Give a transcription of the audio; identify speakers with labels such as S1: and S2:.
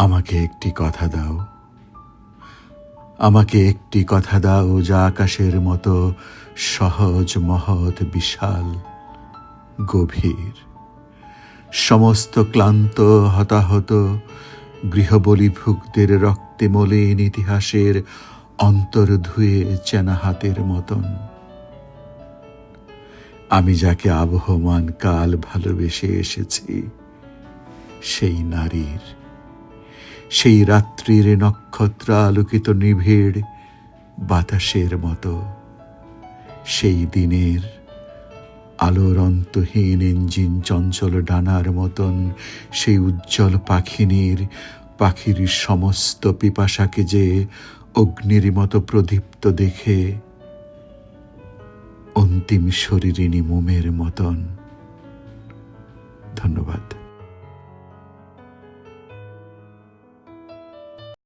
S1: আমাকে একটি কথা দাও। আমাকে একটি কথা দাও যা আকাশের মতো সহজ, মহৎ, বিশাল, গভীর। সমস্ত ক্লান্ত, হতাহত গৃহবলিভুকদের রক্তে মলিন ইতিহাসের অন্তর ধুয়ে চেনা হাতের মতন। আমি যাকে আবহমান কাল ভালোবেসে এসেছি, সেই নারীর সেই রাত্রির নক্ষত্র আলোকিত নিবিড় বাতাসের মতো। সেই দিনের আলোর অন্তহীন ইঞ্জিন চঞ্চল ডানার মতন সেই উজ্জ্বল পাখিনীর, পাখির সমস্ত পিপাসাকে যে অগ্নির মতো প্রদীপ্ত দেখে অন্তিম শরীরিনী মোমের মতন। ধন্যবাদ।